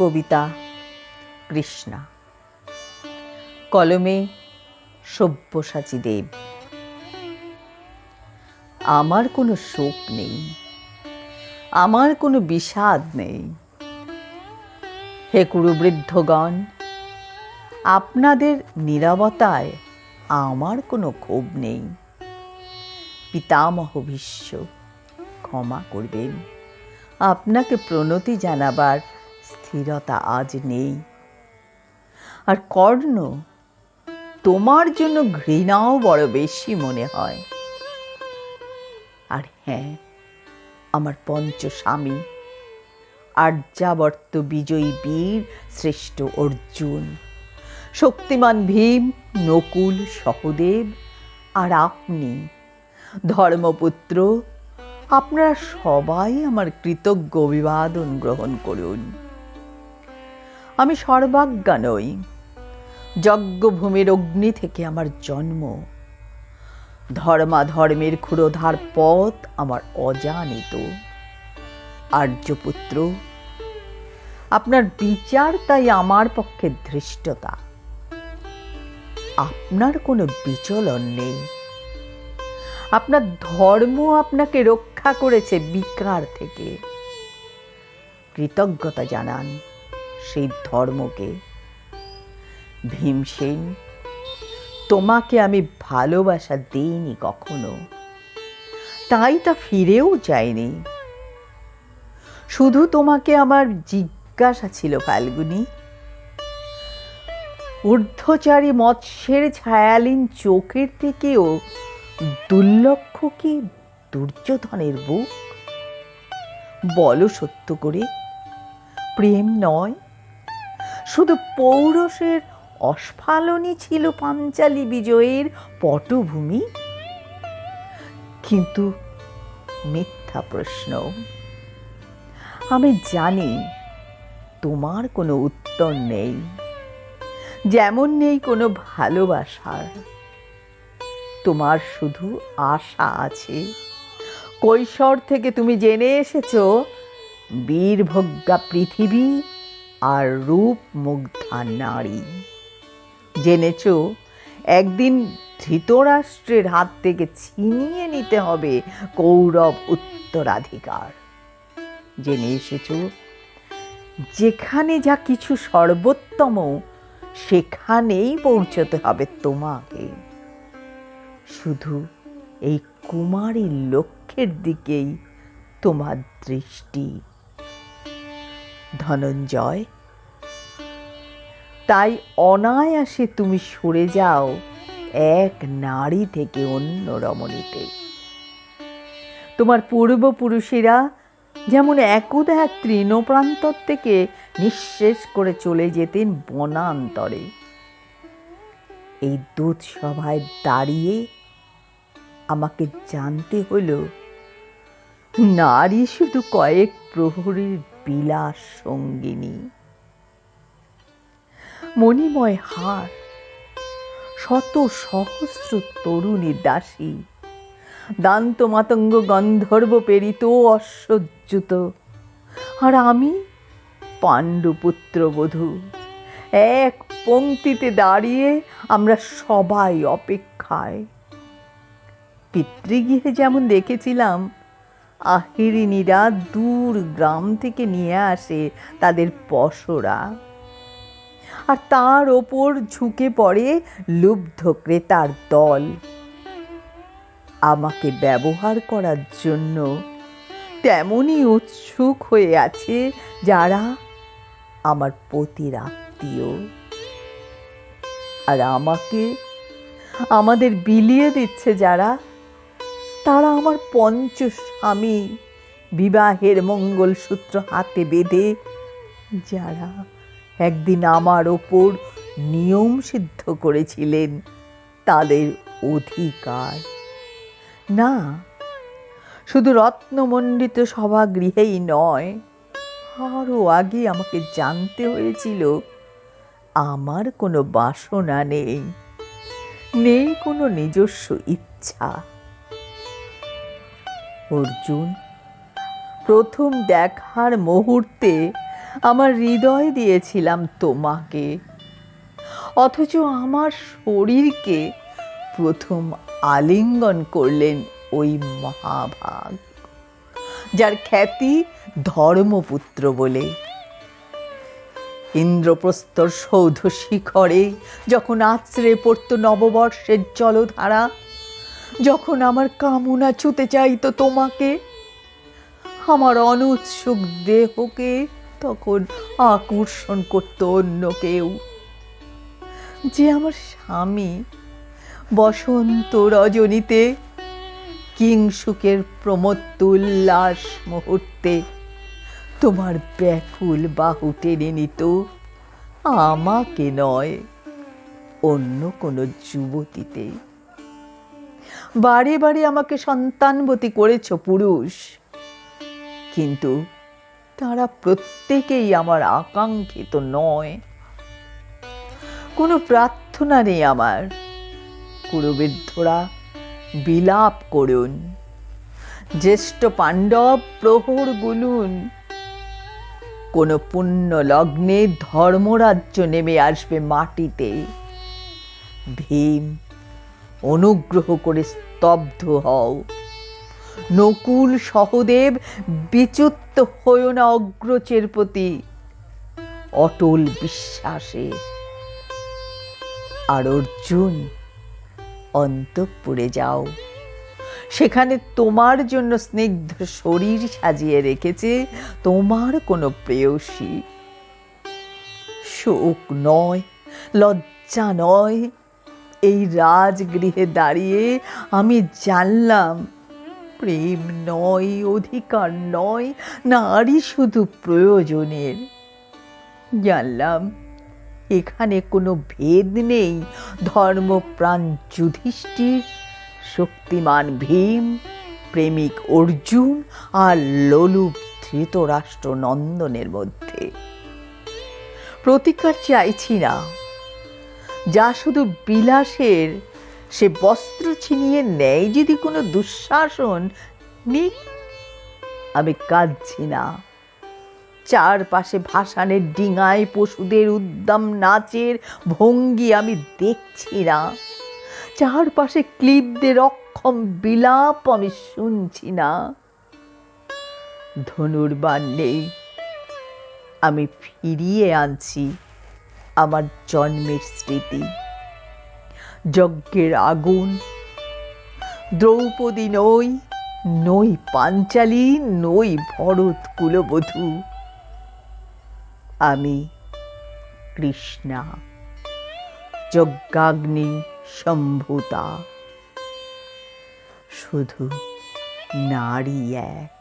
কবিতা কৃষ্ণা। কলমে সব্যসাচী দেব। আমার কোনো শোক নেই। আমার কোনো বিষাদ নেই। হে কুরুবৃদ্ধগণ, আপনাদের নিরবতায় আমার কোনো ক্ষোভ নেই। পিতামহ ভীষ্ম, ক্ষমা করবেন। আপনাকে প্রণতি জানাবার স্থিরতা আজ নেই। আর কর্ণ, তোমার জন্য ঘৃণাও বড় বেশি মনে হয়। আর হ্যাঁ আমার পঞ্চ স্বামী, আর্যাবর্ত বিজয়ী বীর শ্রেষ্ঠ অর্জুন, শক্তিমান ভীম, নকুল, সহদেব, আর আপনি, ধর্মপুত্র, আপনারা সবাই আমার কৃতজ্ঞ অভিবাদন গ্রহণ করুন। আমি সর্বাজ্ঞা নই যজ্ঞভূমির অগ্নি থেকে আমার জন্ম। ধর্মাধর্মের ক্ষুরোধার পথ আমার অজানিত। আর্যপুত্র, আপনার বিচার তাই আমার পক্ষে ধৃষ্টতা। আপনার কোনো বিচলন নেই। আপনার ধর্ম আপনাকে রক্ষা করেছে বিকার থেকে। কৃতজ্ঞতা জানান। সেই ধর্মকে। ভীমসেন তোমাকে আমি ভালোবাসা দিইনি কখনো। তাই তা ফিরেও যায়নি। শুধু তোমাকে আমার জিজ্ঞাসা ছিল ফাল্গুনি। ঊর্ধ্বচারী মৎস্যের ছায়ালীন চোখের থেকেও দুর্লক্ষ কি দুর্যোধনের বুক? বলো সত্য করে, প্রেম নয় শুধু পৌরসের অস্ফালনই ছিল পাঞ্চালী বিজয়ের পটভূমি? কিন্তু মিথ্যা প্রশ্ন। আমি জানি তোমার কোনো উত্তর নেই। যেমন নেই কোনো ভালোবাসার। তোমার শুধু আশা আছে। কৈশোর থেকে তুমি জেনে এসেছ, বীরভোগ্যা পৃথিবী আর রূপ মুগ্ধা নারী। জেনেছ, একদিন ধৃতরাষ্ট্রের হাত থেকে ছিনিয়ে নিতে হবে কৌরব উত্তরাধিকার। জেনে এসেছ, যেখানে যা কিছু সর্বোত্তম, সেখানেই পৌঁছতে হবে তোমাকে। শুধু এই কুমারী লক্ষ্যের দিকেই তোমার দৃষ্টি ধনঞ্জয়। তাই অনায়াসে তুমি সরে যাও এক নারী থেকে অন্য রমণীতে। তোমার পূর্বপুরুষেরা যেমন একদা এক তৃণপ্রান্তর থেকে নিঃশেষ করে চলে যেতেন বনান্তরে। এই দুধ সভায় দাঁড়িয়ে আমাকে জানতে হলো, নারী শুধু কয়েক প্রহরীর বিলাস সঙ্গিনী। মণিময় হার, শত সহস্র তরুণী দাসী দান্ত মাতঙ্গ গন্ধর্ব প্রেরিত অসহ্যুত আর আমি পাণ্ডুপুত্র বধূ এক পংক্তিতে দাঁড়িয়ে আমরা সবাই অপেক্ষায়। পিতৃগৃহে যেমন দেখেছিলাম আহিরিনীরা দূর গ্রাম থেকে নিয়ে আসে তাদের পশরা। আর তার ওপর ঝুঁকে পড়ে লুব্ধ ক্রেতার দল। আমাকে ব্যবহার করার জন্য তেমনই উৎসুক হয়ে আছে যারা আমার পতির আত্মীয়। আর আমাকে, আমাদের বিলিয়ে দিচ্ছে যারা তারা আমার পঞ্চ স্বামী বিবাহের মঙ্গলসূত্র হাতে বেঁধে যারা একদিন আমার ওপর নিয়ম সিদ্ধ করেছিলেন, তাদের অধিকার। না, শুধু রত্নমণ্ডিত সভাগৃহেই নয়, আরও আগে আমাকে জানতে হয়েছিল, আমার কোনো বাসনা নেই নেই কোনো নিজস্ব ইচ্ছা। অর্জুন, প্রথম দেখার মুহূর্তে আমার হৃদয় দিয়েছিলাম তোমাকে। অথচ আমার শরীরকে প্রথম আলিঙ্গন করলেন ওই মহাভাগ, যার খ্যাতি ধর্মপুত্র বলে। ইন্দ্রপ্রস্তর সৌধ শিখরে যখন আছড়ে পড়তো নববর্ষের জলধারা যখন আমার কামনা ছুতে চাইতো তোমাকে, আমার অনুৎসুক দেহকে তখন আকর্ষণ করতো অন্য কেউ। যে আমার স্বামী বসন্ত রজনীতে কিংসুকের প্রমত্তুল্লাস মুহূর্তে তোমার ব্যাকুল বাহু টেনে নিত, আমাকে নয়, অন্য কোনো যুবতীতে। বারে বারে আমাকে সন্তানবতী করেছ পুরুষ। কিন্তু তারা প্রত্যেকেই আমার আকাঙ্ক্ষিত নয়। কোনো প্রার্থনা নেই আমার। কুরুবৃদ্ধরা বিলাপ করুন। জ্যেষ্ঠ পাণ্ডব প্রহর গুলুন। কোনো পুণ্য লগ্নে ধর্মরাজ্য নেমে আসবে মাটিতে। ভীম অনুগ্রহ করে স্তব্ধ হও। নকুল সহদেব, বিচ্যুত হইও না অগ্রচের প্রতি। অটল বিশ্বাসে। আর অর্জুন, অন্তঃপুরে যাও। সেখানে তোমার জন্য স্নিগ্ধ শরীর সাজিয়ে রেখেছে তোমার কোনো প্রেয়সী। শোক নয়, লজ্জা নয় এই রাজগৃহে দাঁড়িয়ে আমি জানলাম, প্রেম নয়, অধিকার নয়, নারী শুধু প্রয়োজনের। জানলাম, এখানে কোনো ভেদ নেই, ধর্মপ্রাণ যুধিষ্ঠির, শক্তিমান ভীম, প্রেমিক অর্জুন আর লোলুপ ধৃতরাষ্ট্র নন্দনের মধ্যে। প্রতিকার চাইছি না। যা শুধু বিলাসের, সে বস্ত্র ছিনিয়ে নেয় যদি কোনো দুঃশাসন। নিক, আমি কাঁদছি না। চারপাশে ভাসানের ডিঙায় পশুদের উদ্দাম নাচের ভঙ্গি আমি দেখছি না। চারপাশে ক্লিবদের অক্ষম বিলাপ আমি শুনছি না। ধনুর্বান নেই আমি ফিরিয়ে আনছি। আমার জন্মের স্মৃতি। যজ্ঞের আগুন, দ্রৌপদী নই নই পাঞ্চালী, নই ভরত কুলবধূ। আমি কৃষ্ণা, যজ্ঞাগ্নি সম্ভূতা। শুধু নারী এক।